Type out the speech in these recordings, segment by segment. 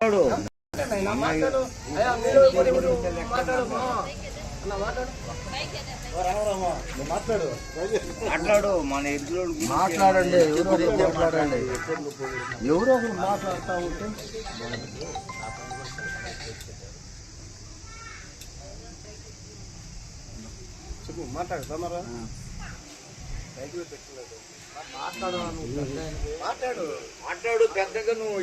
మాట్లాడు. అయ్యా మీరు మరి మీరు మాట్లాడు అన్న మాట్లాడు. మాట్లాడు. మాట్లాడు మన ఇంట్లో మాట్లాడండి ఎవరో మాట్లాడండి. ఎవరో ఒకరు మాట్లాడుతూ ఉంటే చెప్పు మాట్లాడు తమరా మాట్లాడు. మాట్లాడు పెద్దగా నువ్వు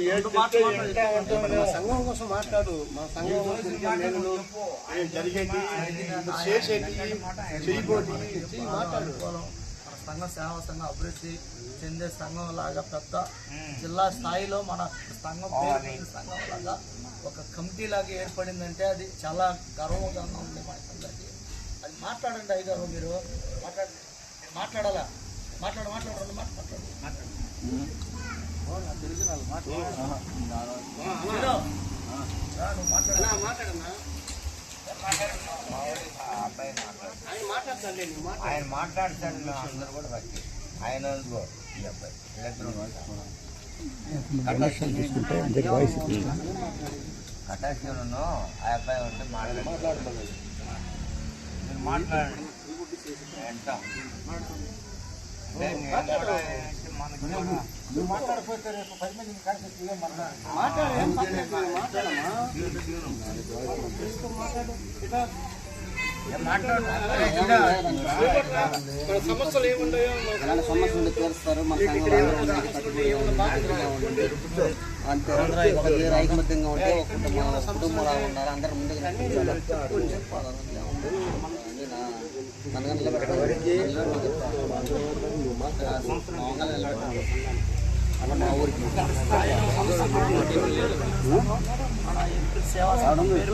సంఘం కోసం మాట్లాడు. మా సంఘం కోసం ఇప్పుడు చేసేటి చేయబోటి మాట్లాడు. మన సంఘం సేవా సంఘం అభివృద్ధి చెందే సంఘం లాగా పెద్ద జిల్లా స్థాయిలో మన సంఘం సంఘం లాగా ఒక కమిటీ లాగా ఏర్పడిందంటే అది చాలా గర్వకారంగా ఉంది మన సంఘానికి. అది మాట్లాడండి అయ్యగారు మీరు. మాట్లాడండి మాట్లాడాలా? మాట్లాడు మాట్లాడు రెండు మాట్లాడు మాట్లాడు ఆయన మాట్లాడతాడు అందరూ కూడా బట్టి. ఆయన ఈ అబ్బాయి. కటాక్షను ఆ అబ్బాయి ఉంటే మాట్లాడు. మీరు మాట్లాడండి. వింటాం. అంటే నేను కూడా ఏంటి మనకి కూడా మాట్లాడు, ఏం సమస్యలు తీరుస్తారు అంతే ఐకమత్యంగా ఉంటే ఒక కుటుంబం ఉన్నారు అందరు ముందుకు నడిపించాలి. చెప్పాలి. అన్నీ నా- మనగా నిలబెట్టాలి. మామూలుగా నిలబెట్టాలి. అలా మా ఊరికి సేవా సంఘం పేరు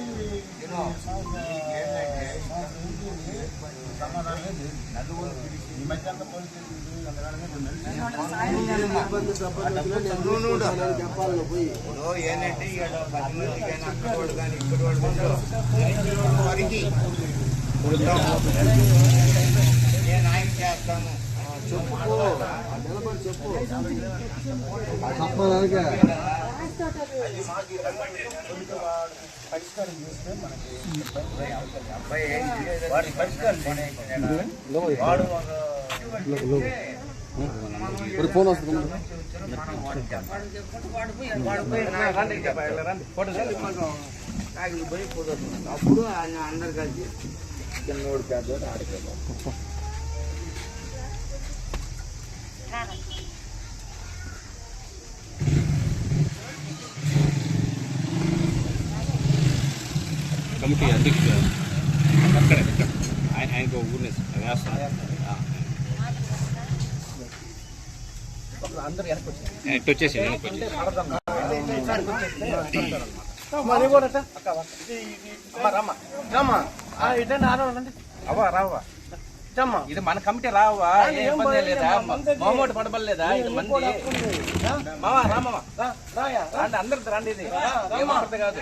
వచ్చి నేను చెప్పాలి పోయి ఇప్పుడు ఏంటంటే ఇక్కడ పది మంది కానీ అక్కడ వాడు కానీ ఇక్కడ వాడు నేను ఆయన చేస్తాను అబ్బాయి ఏంటి? వాడి పరిష్కారం వాడు ఒక ఫోన్ వస్తుంది అప్పుడు ఆయన అందరు కలిసి చిన్నోడు పెద్దోడు ఆడుకోవాలి కమిటీ అధ్యక్షుడు అక్కడ ఆయన ఆయనకు ఊరిని వచ్చారు. ఇటు వచ్చేసి. అవ్వ రావా. ఇది మన కమిటీ రావా? ఏ ఇబ్బంది లేదా? మా మంది అది. మామూలు పడబడలేదా? ఇది మంది? మావా రా మావా. రా, రాయా, రా. రండి అందరు రండి ఇది. రా, రా, ఏం మా. అర్థం కాదు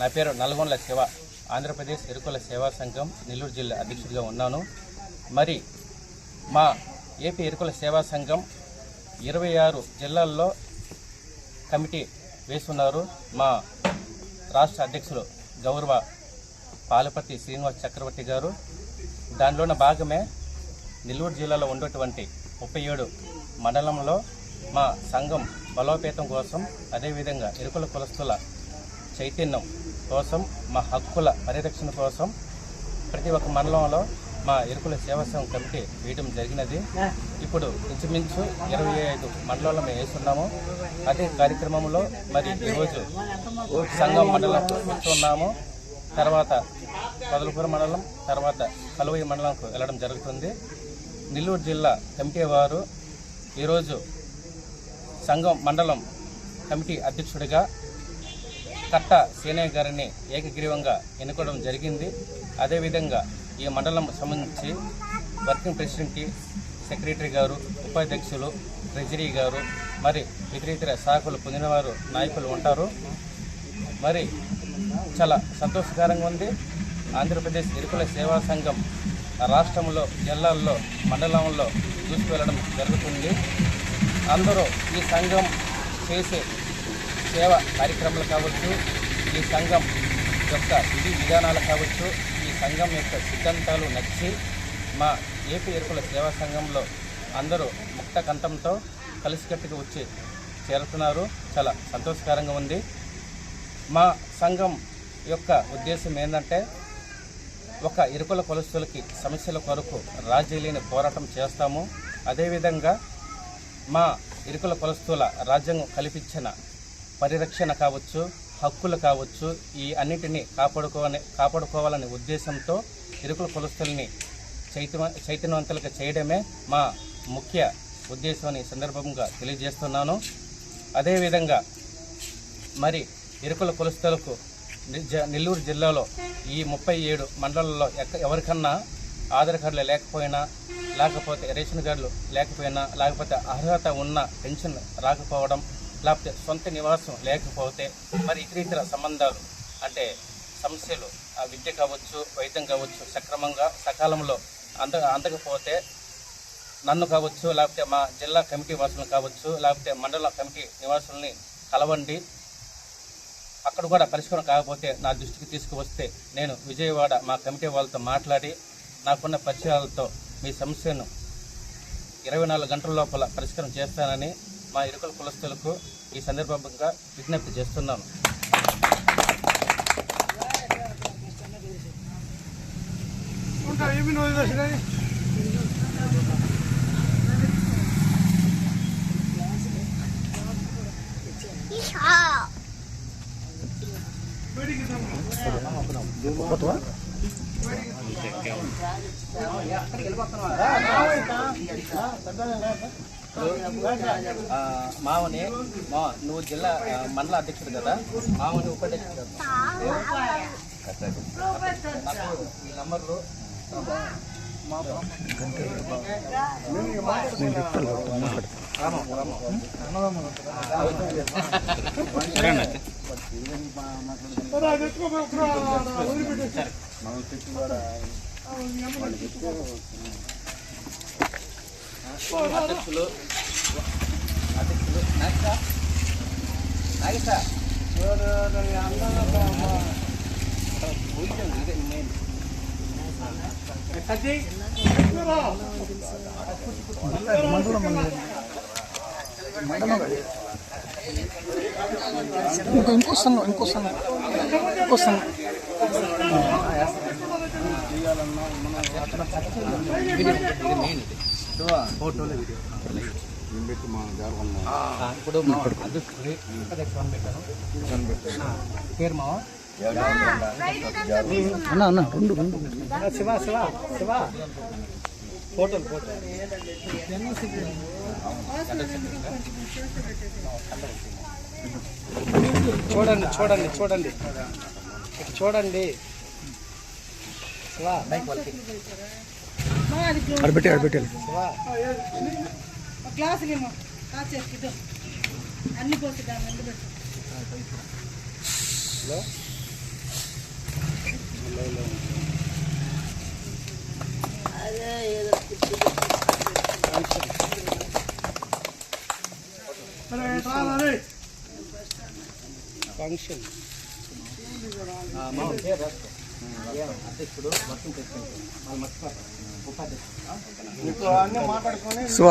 నా పేరు నల్గొండల శివ ఆంధ్రప్రదేశ్ ఎరుకుల సేవా సంఘం నెల్లూరు జిల్లా అధ్యక్షుడిగా ఉన్నాను. మరి మా ఏపీ ఎరుకుల సేవా సంఘం ఇరవై ఆరు జిల్లాల్లో కమిటీ వేస్తున్నారు. మా రాష్ట్ర అధ్యక్షులు గౌరవ పాలపతి శ్రీనివాస్ చక్రవర్తి గారు. దానిలోన భాగమే నెల్లూరు జిల్లాలో ఉన్నటువంటి ముప్పై ఏడు మండలంలో మా సంఘం బలోపేతం కోసం అదేవిధంగా ఎరుకుల కులస్తుల చైతన్యం కోసం మా హక్కుల పరిరక్షణ కోసం ప్రతి ఒక్క మండలంలో మా ఇరుకుల సేవా సంఘం కమిటీ వేయడం జరిగినది. ఇప్పుడు ఇంచుమించు ఇరవై ఐదు మండలాలు మేము వేస్తున్నాము. అదే కార్యక్రమంలో మరి ఈరోజు సంఘం మండలం కూర్చున్నాము తర్వాత పదలపూర మండలం తర్వాత కలువయ్య మండలంకు వెళ్ళడం జరుగుతుంది. నెల్లూరు జిల్లా కమిటీ వారు ఈరోజు సంఘం మండలం కమిటీ అధ్యక్షుడిగా కట్ట సీనయ్య గారిని ఏకగ్రీవంగా ఎన్నుకోవడం జరిగింది. అదేవిధంగా ఈ మండలం సంబంధించి వర్కింగ్ ప్రెసిడెంట్కి సెక్రటరీ గారు ఉపాధ్యక్షులు ట్రెజరీ గారు మరి ఇతర ఇతర శాఖలు పొందినవారు నాయకులు ఉంటారు. మరి చాలా సంతోషకరంగా ఉంది. ఆంధ్రప్రదేశ్ ఇరుకుల సేవా సంఘం రాష్ట్రంలో జిల్లాల్లో మండలంలో తీసుకువెళ్ళడం జరుగుతుంది. అందరూ ఈ సంఘం చేసే సేవ కార్యక్రమాలు కావచ్చు ఈ సంఘం యొక్క విధి విధానాలు కావచ్చు ఈ సంఘం యొక్క సిద్ధాంతాలు నచ్చి మా ఏపీ ఎరుకుల సేవా సంఘంలో అందరూ ముక్త కంఠంతో కలిసికట్టుగా వచ్చి చేరుతున్నారు. చాలా సంతోషకరంగా ఉంది. మా సంఘం యొక్క ఉద్దేశం ఏంటంటే ఒక ఇరుకుల కొలస్తులకి సమస్యల కొరకు రాజీ లేని పోరాటం చేస్తాము. అదేవిధంగా మా ఇరుకుల కొలస్తుల రాజ్యాంగం కల్పించిన పరిరక్షణ కావచ్చు హక్కులు కావచ్చు ఈ అన్నిటినీ కాపాడుకోవాలని కాపాడుకోవాలనే ఉద్దేశంతో ఇరుకుల కులస్తుల్ని చైతవ చైతన్యవంతులుగా చేయడమే మా ముఖ్య ఉద్దేశం అని సందర్భంగా తెలియజేస్తున్నాను. అదేవిధంగా మరి ఇరుకుల కులస్తులకు నెల్లూరు జిల్లాలో ఈ ముప్పై ఏడు మండలాల్లో ఎక్క ఎవరికన్నా ఆధార్ కార్డులు లేకపోయినా లేకపోతే రేషన్ కార్డులు లేకపోయినా లేకపోతే అర్హత ఉన్న పెన్షన్ రాకపోవడం లేకపోతే సొంత నివాసం లేకపోతే మరి ఇతర ఇతర సంబంధాలు అంటే సమస్యలు ఆ విద్య కావచ్చు వైద్యం కావచ్చు సక్రమంగా సకాలంలో అంద అందకపోతే నన్ను కావచ్చు లేకపోతే మా జిల్లా కమిటీ వాసులను కావచ్చు లేకపోతే మండల కమిటీ నివాసుల్ని కలవండి. అక్కడ కూడా పరిష్కారం కాకపోతే నా దృష్టికి తీసుకువస్తే నేను విజయవాడ మా కమిటీ వాళ్ళతో మాట్లాడి నాకున్న పరిచయాలతో మీ సమస్యను ఇరవై నాలుగు గంటల లోపల పరిష్కారం చేస్తానని మా ఇరుకుల కులస్తులకు ఈ సందర్భంగా విజ్ఞప్తి చేస్తున్నాను. ఆ, మావని మా నువ్వు జిల్లా మండల అధ్యక్షుడు కదా? మావని ఉపాధ్యక్షుడు ఈ నంబర్లు మాట్లాడుతున్నాను అధ్యక్షులు అధ్యక్షులు నాగేశా నాగేశా ఇదే మెయిన్ ఇంకో సంఘం ఇంకో సంఘం ఇంకో సంఘం ఇది మెయిన్ ఇది. ఇప్పుడు పేరు మావా? అన్న అన్న రెండు రెండు. శివ శివ శివ. ఫోటోలు ఫోటో చూడండి చూడండి చూడండి. చూడండి. శివ. అడబెట్టి అడబెట్టి శివ గ్లాసులు ఏమో. కాచేసి అన్ని పోసి దాన్ని ఎండు పెట్టు. హలో? ఫంక్షన్. ఆ, మావ పేరు రాసుకో శివ.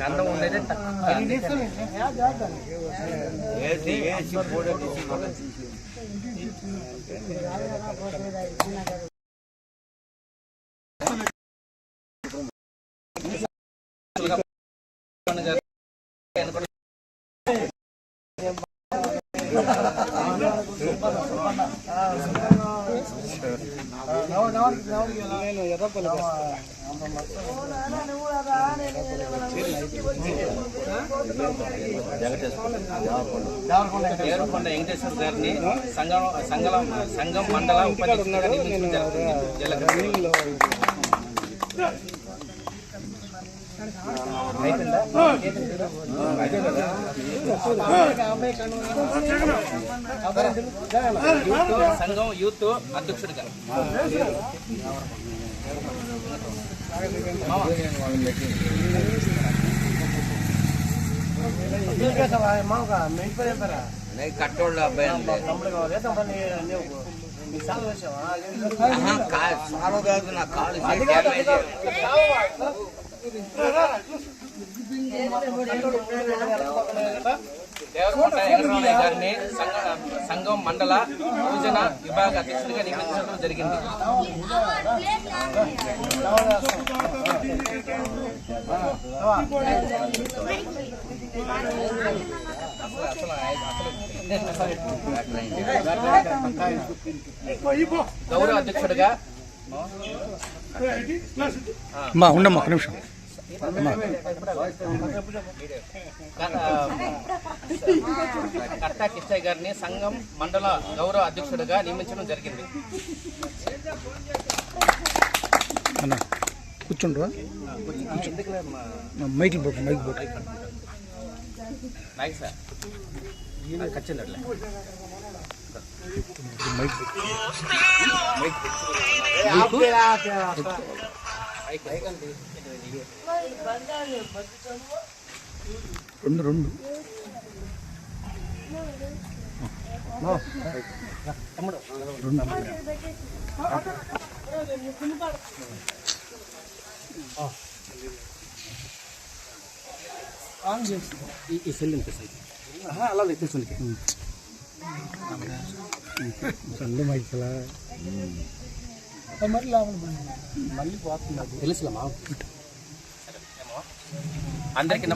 గంధం ఉండేది తక్కువ. ఆ వేసి వేసి దేవరకొండ వెంకటేశ్వర గారిని సంఘం సంఘం సంఘం మండల ఉపాధ్యక్షుడిగా నియమించడం జరుగుతుంది. జిల్లా సంఘం యూత్ అధ్యక్షుడిగా కట్టోళ్ళ అబ్బాయి సాగు కాదు నా కాలు దేవరకొండ వెంకటరమణయ్య గారిని సంఘం మండల యువజన విభాగ అధ్యక్షుడిగా నియమించడం జరిగింది. గౌరవ అధ్యక్షుడిగా అమ్మా ఉండమ్మా ఒక నిమిషం. కట్టా కిచ్చయ్య గారిని సంఘం మండల గౌరవ అధ్యక్షుడిగా నియమించడం జరిగింది. అన్న కూర్చుండ్రా. మైకిల్ బొట్టు మైక్ బొట్టు నాయక్ సార్. ఖచ్చితంగా మైక్ బొట్టు రెండు రెండు రెండు ఈ సెల్ ఎంత అలా తెచ్చుంది రెండు మైక్ అలా మరి మళ్ళీ పోతున్నారు తెలుసులమ్మా అందరికి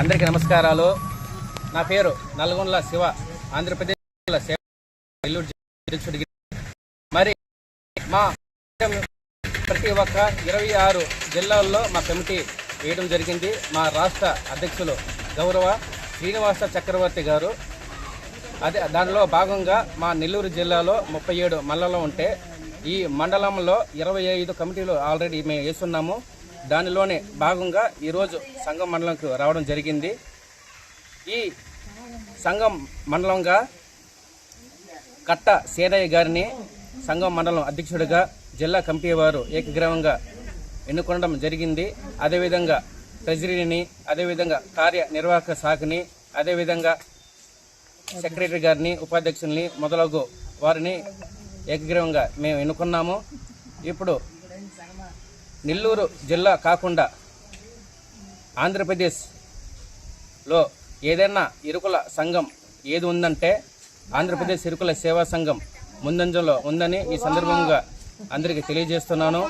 అందరికీ నమస్కారాలు. నా పేరు నల్గొండ శివ ఆంధ్రప్రదేశ్ సేవ నెల్లూరు మరి మా ప్రతి ఒక్క ఇరవై ఆరు జిల్లాల్లో మా కమిటీ వేయడం జరిగింది. మా రాష్ట్ర అధ్యక్షులు గౌరవ శ్రీనివాస చక్రవర్తి గారు అదే దానిలో భాగంగా మా నెల్లూరు జిల్లాలో ముప్పై ఏడు మండలం ఉంటే ఈ మండలంలో ఇరవై ఐదు కమిటీలు ఆల్రెడీ మేము వేస్తున్నాము. దానిలోనే భాగంగా ఈరోజు సంఘం మండలంకు రావడం జరిగింది. ఈ సంఘం మండలంగా కట్ట సేనయ్య గారిని సంఘం మండలం అధ్యక్షుడిగా జిల్లా కమిటీ వారు ఏకగ్రీవంగా ఎన్నుకొనడం జరిగింది. అదేవిధంగా ట్రెజరీని అదేవిధంగా కార్యనిర్వాహక శాఖని అదేవిధంగా సెక్రటరీ గారిని ఉపాధ్యక్షుల్ని మొదలగు వారిని ఏకగ్రీవంగా మేము ఎన్నుకున్నాము. ఇప్పుడు నెల్లూరు జిల్లా కాకుండా ఆంధ్రప్రదేశ్లో ఏదైనా ఇరుకుల సంఘం ఏది ఉందంటే ఆంధ్రప్రదేశ్ ఇరుకుల సేవా సంఘం ముందంజలో ఉందని ఈ సందర్భంగా అందరికీ తెలియజేస్తున్నాను.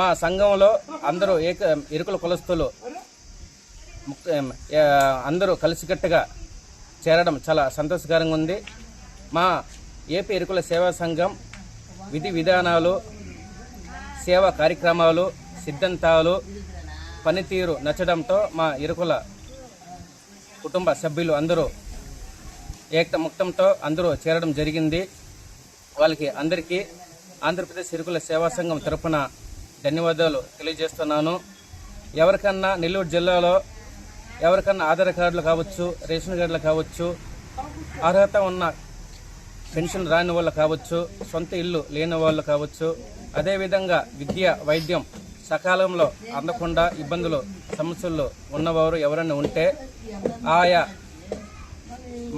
మా సంఘంలో అందరూ ఏక ఇరుకుల కులస్తులు అందరూ కలిసికట్టుగా చేరడం చాలా సంతోషకరంగా ఉంది. మా ఏపీ ఎరుకుల సేవా సంఘం విధి విధానాలు సేవా కార్యక్రమాలు సిద్ధాంతాలు పనితీరు నచ్చడంతో మా ఇరుకుల కుటుంబ సభ్యులు అందరూ ఏకముక్తంతో అందరూ చేరడం జరిగింది. వాళ్ళకి అందరికీ ఆంధ్రప్రదేశ్ ఇరుకుల సేవా సంఘం తరఫున ధన్యవాదాలు తెలియజేస్తున్నాను. ఎవరికన్నా నెల్లూరు జిల్లాలో ఎవరికన్నా ఆధార్ కార్డులు కావచ్చు రేషన్ కార్డులు కావచ్చు అర్హత ఉన్న పెన్షన్ రాని వాళ్ళు కావచ్చు సొంత ఇల్లు లేని వాళ్ళు కావచ్చు అదేవిధంగా విద్య వైద్యం సకాలంలో అందకుండా ఇబ్బందులు సమస్యలు ఉన్నవారు ఎవరైనా ఉంటే ఆయా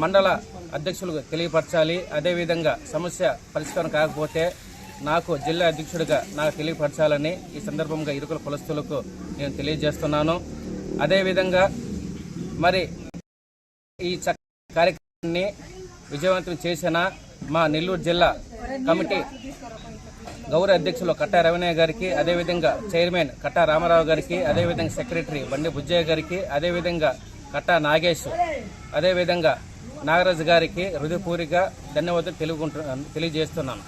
మండల అధ్యక్షులకు తెలియపరచాలి. అదేవిధంగా సమస్య పరిష్కారం కాకపోతే నాకు జిల్లా అధ్యక్షుడిగా నాకు తెలియపరచాలని ఈ సందర్భంగా ఇరుకుల కులస్తులకు నేను తెలియజేస్తున్నాను. అదేవిధంగా మరి ఈ చక్క కార్యక్రమాన్ని విజయవంతం చేసిన మా నెల్లూరు జిల్లా కమిటీ గౌరవ అధ్యక్షులు కట్టా రవినయ్య గారికి అదేవిధంగా చైర్మన్ కట్టా రామారావు గారికి అదేవిధంగా సెక్రటరీ బండి బుజ్జయ్య గారికి అదేవిధంగా కట్టా నాగేష్ అదేవిధంగా నాగరాజు గారికి హృదయపూరిగా ధన్యవాదాలు తెలుగుంటు తెలియజేస్తున్నాను.